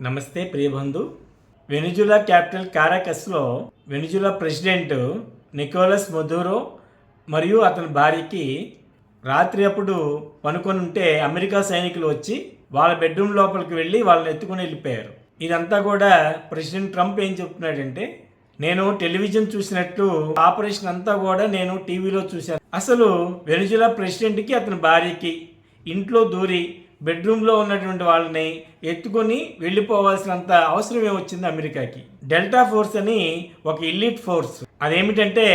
నమస్తే ప్రియబంధు. Venezuela capital కారాకస్లో వెనిజులా ప్రెసిడెంట్ నికోలస్ మొదూరో మరియు అతని భార్యకి రాత్రి అప్పుడు పనుకొని ఉంటే అమెరికా సైనికులు వచ్చి వాళ్ళ బెడ్రూమ్ లోపలికి వెళ్ళి వాళ్ళని ఎత్తుకుని వెళ్ళిపోయారు. ఇదంతా కూడా ప్రెసిడెంట్ ట్రంప్ ఏం చెప్తున్నాడంటే నేను టెలివిజన్ చూసినట్లు ఆపరేషన్ అంతా కూడా నేను టీవీలో చూశాను. అసలు వెనిజులా ప్రెసిడెంట్కి అతని భార్యకి ఇంట్లో దూరి బెడ్రూమ్లో ఉన్నటువంటి వాళ్ళని ఎత్తుకొని వెళ్ళిపోవాల్సినంత అవసరమే వచ్చింది అమెరికాకి? డెల్టా ఫోర్స్ అని ఒక ఇల్లిట్ ఫోర్స్. అదేమిటంటే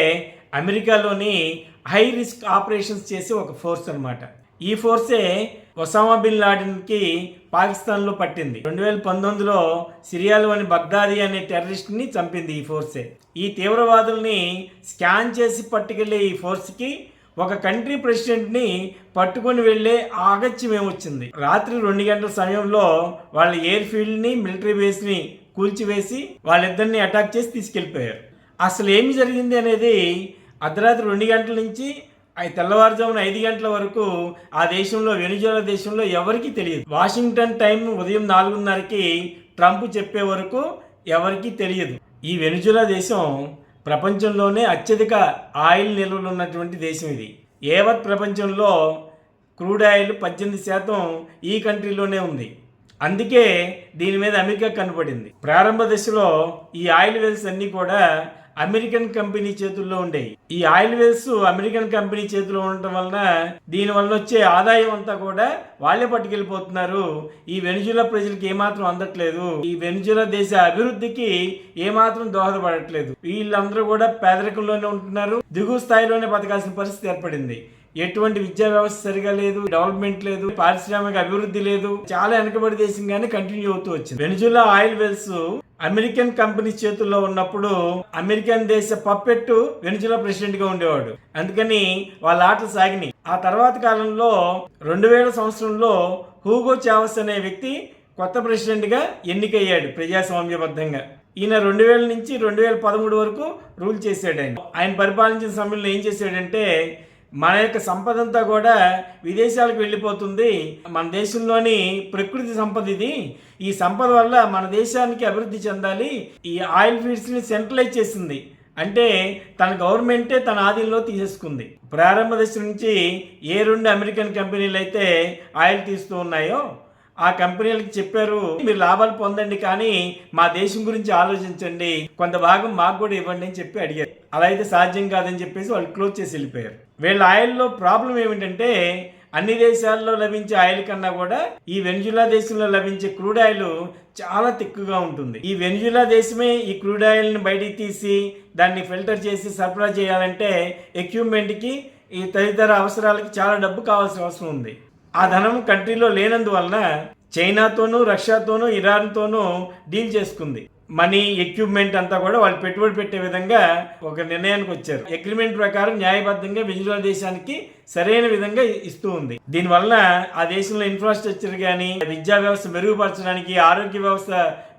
అమెరికాలోని హై రిస్క్ ఆపరేషన్స్ చేసే ఒక ఫోర్స్ అనమాట ఈ ఫోర్సే ఒసామా బిన్ లాడెన్కి పాకిస్తాన్లో పట్టింది. రెండు వేల పంతొమ్మిదిలో సిరియాలోని బగ్దాది అనే టెర్రరిస్ట్ని చంపింది ఈ ఫోర్సే. ఈ తీవ్రవాదుల్ని స్కాన్ చేసి పట్టుకెళ్ళే ఈ ఫోర్స్కి ఒక కంట్రీ ప్రెసిడెంట్ని పట్టుకొని వెళ్ళే ఆగత్యం ఏమొచ్చింది? రాత్రి రెండు గంటల సమయంలో వాళ్ళ ఎయిర్ ఫీల్డ్ని మిలిటరీ బేస్ని కూల్చివేసి వాళ్ళిద్దరిని అటాక్ చేసి తీసుకెళ్ళిపోయారు. అసలు ఏమి జరిగింది అనేది అర్ధరాత్రి రెండు గంటల నుంచి ఐ- తెల్లవారుజామున ఐదు గంటల వరకు ఆ దేశంలో వెనుజులా దేశంలో ఎవరికీ తెలియదు. వాషింగ్టన్ టైం ఉదయం నాలుగున్నరకి ట్రంప్ చెప్పే వరకు ఎవరికీ తెలియదు. ఈ వెనుజులా దేశం ప్రపంచంలోనే అత్యధిక ఆయిల్ నిల్వలు ఉన్నటువంటి దేశం ఇది. ఏవత్ ప్రపంచంలో క్రూడ్ ఆయిల్ పద్దెనిమిది శాతం ఈ కంట్రీలోనే ఉంది. అందుకే దీని మీద అమెరికా కనపడింది ప్రారంభ దశలో ఈ ఆయిల్ వెల్స్ అన్నీ కూడా అమెరికన్ కంపెనీ చేతుల్లో ఉండేవి. ఈ ఆయిల్ వెల్స్ అమెరికన్ కంపెనీ చేతిలో ఉండటం వలన దీని వలన వచ్చే ఆదాయం అంతా కూడా వాళ్ళే పట్టుకెళ్ళిపోతున్నారు. ఈ వెనుజులా ప్రజలకు ఏమాత్రం అందట్లేదు. ఈ వెనుజులా దేశ అభివృద్ధికి ఏమాత్రం దోహదపడట్లేదు. వీళ్ళందరూ కూడా పేదరికంలోనే ఉంటున్నారు. దిగువ స్థాయిలోనే బతకాల్సిన పరిస్థితి ఏర్పడింది. ఎటువంటి విద్యా వ్యవస్థ సరిగా లేదు డెవలప్మెంట్ లేదు పారిశ్రామిక అభివృద్ధి లేదు. చాలా వెనకబడి దేశంగానే కంటిన్యూ అవుతూ వచ్చింది. Venezuela oil wells American company చేతుల్లో ఉన్నప్పుడు అమెరికన్ దేశ పప్పెట్టు వెనుజులా ప్రెసిడెంట్గా ఉండేవాడు. అందుకని వాళ్ళ ఆటలు సాగినాయి. ఆ తర్వాత కాలంలో రెండు వేల సంవత్సరంలో హూగో చావస్ అనే వ్యక్తి కొత్త ప్రెసిడెంట్గా ఎన్నికయ్యాడు ప్రజాస్వామ్యబద్ధంగా. ఈయన రెండు వేల నుంచి రెండు వేల పదమూడు వరకు రూల్ చేశాడు ఆయన. ఆయన పరిపాలించిన సమయంలో ఏం చేశాడంటే మన యొక్క సంపద అంతా కూడా విదేశాలకు వెళ్ళిపోతుంది. మన దేశంలోని ప్రకృతి సంపద ఇది. ఈ సంపద వల్ల మన దేశానికి అభివృద్ధి చెందాలి. ఈ ఆయిల్ ఫీల్డ్స్ని సెంట్రలైజ్ చేసింది. అంటే తన గవర్నమెంటే తన ఆధీనంలో తీసేసుకుంది. ప్రారంభ దశ నుంచి ఏ రెండు అమెరికన్ కంపెనీలు అయితే ఆయిల్ తీస్తూ ఉన్నాయో ఆ కంపెనీలకు చెప్పారు మీరు లాభాలు పొందండి కానీ మా దేశం గురించి ఆలోచించండి. కొంత భాగం మాకు కూడా ఇవ్వండి అని చెప్పి అడిగారు. అలా అయితే సాధ్యం కాదని చెప్పేసి వాళ్ళు క్లోజ్ చేసి వెళ్ళిపోయారు. వీళ్ళ ఆయిల్లో ప్రాబ్లం ఏమిటంటే అన్ని దేశాల్లో లభించే ఆయిల్ కన్నా కూడా ఈ వెనుజులా దేశంలో లభించే క్రూడ్ ఆయిల్ చాలా తిక్కుగా ఉంటుంది. ఈ వెనుజులా దేశమే ఈ క్రూడ్ ఆయిల్ని బయటికి తీసి దాన్ని ఫిల్టర్ చేసి సరఫరా చేయాలంటే ఎక్విప్మెంట్కి ఈ తదితర అవసరాలకి చాలా డబ్బు కావాల్సిన అవసరం ఉంది. ఆ ధనం కంట్రీలో లేనందువలన చైనాతోనూ రష్యాతోనూ ఇరాన్తోనూ డీల్ చేసుకుంది. మనీ ఎక్విప్మెంట్ అంతా కూడా వాళ్ళు పెట్టుబడి పెట్టే విధంగా ఒక నిర్ణయానికి వచ్చారు. అగ్రిమెంట్ ప్రకారం న్యాయబద్ధంగా వెనిజులా దేశానికి సరైన విధంగా ఇస్తూ ఉంది. దీనివల్ల ఆ దేశంలో ఇన్ఫ్రాస్ట్రక్చర్ కానీ విద్యా వ్యవస్థ మెరుగుపరచడానికి ఆరోగ్య వ్యవస్థ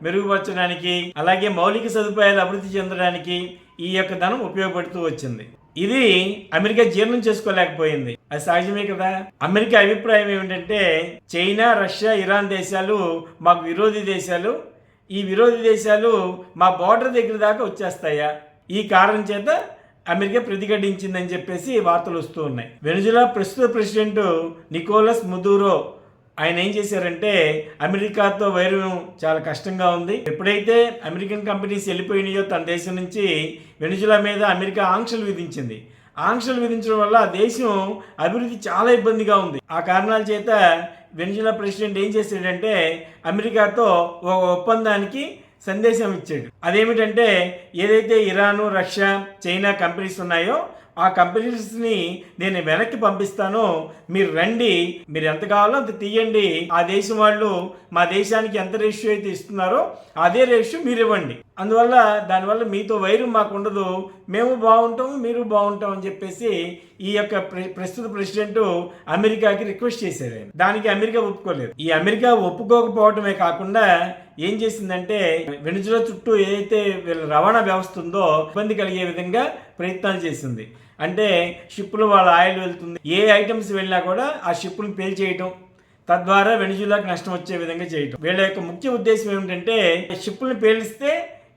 మెరుగుపరచడానికి అలాగే మౌలిక సదుపాయాలు అభివృద్ధి చెందడానికి ఈ యొక్క ధనం ఉపయోగపడుతూ వచ్చింది. ఇది అమెరికా జీర్ణం చేసుకోలేకపోయింది. అది సహజమే కదా. అమెరికా అభిప్రాయం ఏమిటంటే చైనా రష్యా ఇరాన్ దేశాలు మాకు విరోధి దేశాలు. ఈ విరోధి దేశాలు మా బార్డర్ దగ్గర దాకా వచ్చేస్తాయా? ఈ కారణం చేత అమెరికా ప్రతిఘటించిందని చెప్పేసి వార్తలు వస్తూ ఉన్నాయి. వెనుజులా ప్రస్తుత ప్రెసిడెంట్ నికోలస్ ముదూరో ఆయన ఏం చేశారంటే అమెరికాతో వైరం చాలా కష్టంగా ఉంది. ఎప్పుడైతే అమెరికన్ కంపెనీస్ వెళ్ళిపోయినాయో తన దేశం నుంచి వెనుజులా మీద అమెరికా ఆంక్షలు విధించింది. ఆంక్షలు విధించడం వల్ల ఆ దేశం అభివృద్ధి చాలా ఇబ్బందిగా ఉంది. ఆ కారణాల చేత వెనుజులా ప్రెసిడెంట్ ఏం చేశాడంటే అమెరికాతో ఒక ఒప్పందానికి సందేశం ఇచ్చాడు. అదేమిటంటే ఏదైతే ఇరాను రష్యా చైనా కంపెనీస్ ఉన్నాయో ఆ కంపెనీస్ని నేను వెనక్కి పంపిస్తాను. మీరు రండి. మీరు ఎంత కావాలో అంత తీయండి. ఆ దేశం వాళ్ళు మా దేశానికి ఎంత రేషియో అయితే ఇస్తున్నారో అదే రేషియో మీరు ఇవ్వండి. అందువల్ల దానివల్ల మీతో వైరం మాకు ఉండదు. మేము బాగుంటాము మీరు బాగుంటాం అని చెప్పేసి ఈ యొక్క ప్రె- ప్రస్తుత ప్రెసిడెంట్ అమెరికాకి రిక్వెస్ట్ చేశారు దానికి అమెరికా ఒప్పుకోలేదు. ఈ అమెరికా ఒప్పుకోకపోవటమే కాకుండా ఏం చేసిందంటే వెనుజులా చుట్టూ ఏదైతే వీళ్ళ రవాణా వ్యవస్థ ఉందో ఇబ్బంది కలిగే విధంగా ప్రయత్నాలు చేసింది. అంటే షిప్లో వాళ్ళ ఆయిల్ వెళ్తుంది. ఏ ఐటమ్స్ వెళ్ళినా కూడా ఆ షిప్ను పేల్ చేయటం తద్వారా వెనుజులాకి నష్టం వచ్చే విధంగా చేయటం. వీళ్ళ యొక్క ముఖ్య ఉద్దేశం ఏమిటంటే షిప్పులను పేలిస్తే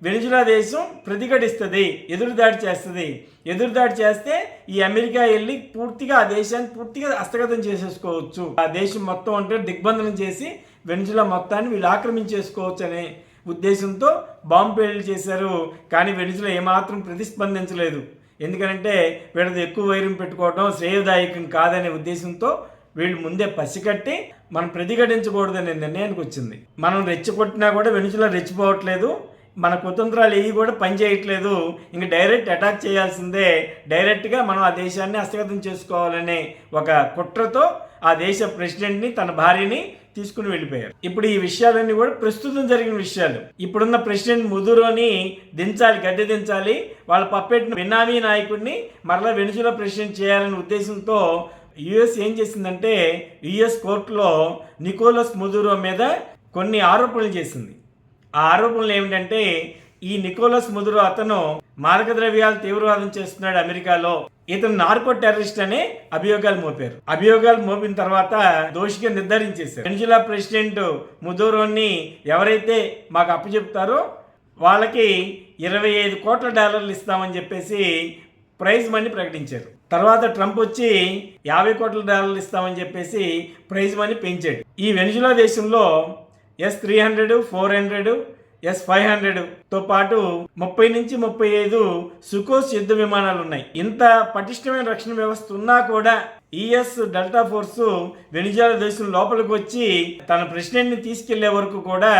వెనుజులా దేశం ప్రతిఘటిస్తుంది ఎదురుదాడి చేస్తుంది. ఎదురుదాడి చేస్తే ఈ అమెరికా వెళ్ళి పూర్తిగా ఆ దేశాన్ని పూర్తిగా హస్తగతం చేసేసుకోవచ్చు. ఆ దేశం మొత్తం అంటే దిగ్బంధనం చేసి వెనిజులా మొత్తాన్ని వీళ్ళు ఆక్రమించేసుకోవచ్చు అనే ఉద్దేశంతో బాంబు పేలులు చేశారు. కానీ వెనిజులా ఏమాత్రం ప్రతిస్పందించలేదు. ఎందుకంటే వీళ్ళది ఎక్కువ వైరం పెట్టుకోవడం శ్రేయదాయకం కాదనే ఉద్దేశంతో వీళ్ళు ముందే పసికట్టి మనం ప్రతిఘటించకూడదనే నిర్ణయానికి వచ్చింది. మనం రెచ్చగొట్టినా కూడా వెనుజులా రెచ్చిపోవట్లేదు. మన కుతంత్రాలు ఏవి కూడా పనిచేయట్లేదు ఇంక డైరెక్ట్ అటాక్ చేయాల్సిందే. డైరెక్ట్గా మనం ఆ దేశాన్ని హస్తగతం చేసుకోవాలనే ఒక కుట్రతో ఆ దేశ ప్రెసిడెంట్ని తన భార్యని తీసుకుని వెళ్ళిపోయారు. ఇప్పుడు ఈ విషయాలన్నీ కూడా ప్రస్తుతం జరిగిన విషయాలు. ఇప్పుడున్న ప్రెసిడెంట్ ముదురోని దించాలి గద్దె దించాలి వాళ్ళ పప్పెట్టిన బినామీ నాయకుడిని మరలా వెనుజులా ప్రెసిడెంట్ చేయాలనే ఉద్దేశంతో యుఎస్ ఏం చేసిందంటే యుఎస్ కోర్టులో నికోలస్ ముదురో మీద కొన్ని ఆరోపణలు చేసింది. ఆ ఆరోపణలు ఏమిటంటే ఈ నికోలస్ ముదురు అతను మాదక ద్రవ్యాలు తీవ్రవాదం చేస్తున్నాడు అమెరికాలో. ఇతను నార్కో టెర్రరిస్ట్ అనే అభియోగాలు మోపారు. అభియోగాలు మోపిన తర్వాత దోషిగా నిర్ధారించేశారు. వెనిజులా ప్రెసిడెంట్ ముదూరోని ఎవరైతే మాకు అప్పచెప్తారో వాళ్ళకి ఇరవై ఐదు కోట్ల డాలర్లు ఇస్తామని చెప్పేసి ప్రైజ్ మనీ ప్రకటించారు. తర్వాత ట్రంప్ వచ్చి యాభై కోట్ల డాలర్లు ఇస్తామని చెప్పేసి ప్రైజ్ మనీ పెంచాడు. ఈ వెనిజులా దేశంలో S three hundred four hundred S five hundred. తో పాటు ముప్పై నుంచి ముప్పై ఐదు సుకోస్ యుద్ధ విమానాలు ఉన్నాయి. ఇంత పటిష్టమైన రక్షణ వ్యవస్థ ఉన్నా కూడా ఈఎస్ డెల్టా ఫోర్స్ వెనిజులా దేశం లోపలికి వచ్చి తన ప్రెసిడెంట్ని తీసుకెళ్ళే వరకు కూడా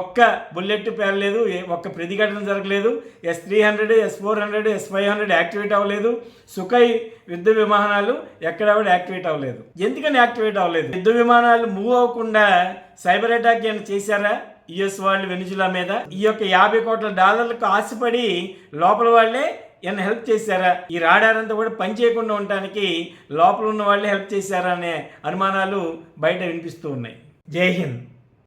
ఒక్క బుల్లెట్ పేరలేదు ఒక్క ప్రతిఘటన జరగలేదు. S three hundred S four hundred S five hundred activate అవ్వలేదు. సుఖై యుద్ధ విమానాలు ఎక్కడ యాక్టివేట్ అవ్వలేదు. ఎందుకని యాక్టివేట్ అవ్వలేదు? యుద్ధ విమానాలు మూవ్ అవ్వకుండా సైబర్ అటాక్ ఏమైనా చేశారా? యుఎస్ వాళ్ళు వెనుజులా మీద ఈ యొక్క యాభై కోట్ల డాలర్లకు ఆశపడి లోపల వాళ్ళే ఏమైనా హెల్ప్ చేశారా? ఈ రాడార్ అంతా కూడా పని చేయకుండా ఉండటానికి లోపల ఉన్న వాళ్ళే హెల్ప్ చేశారా అనే అనుమానాలు బయట వినిపిస్తూ ఉన్నాయి. జై హింద్.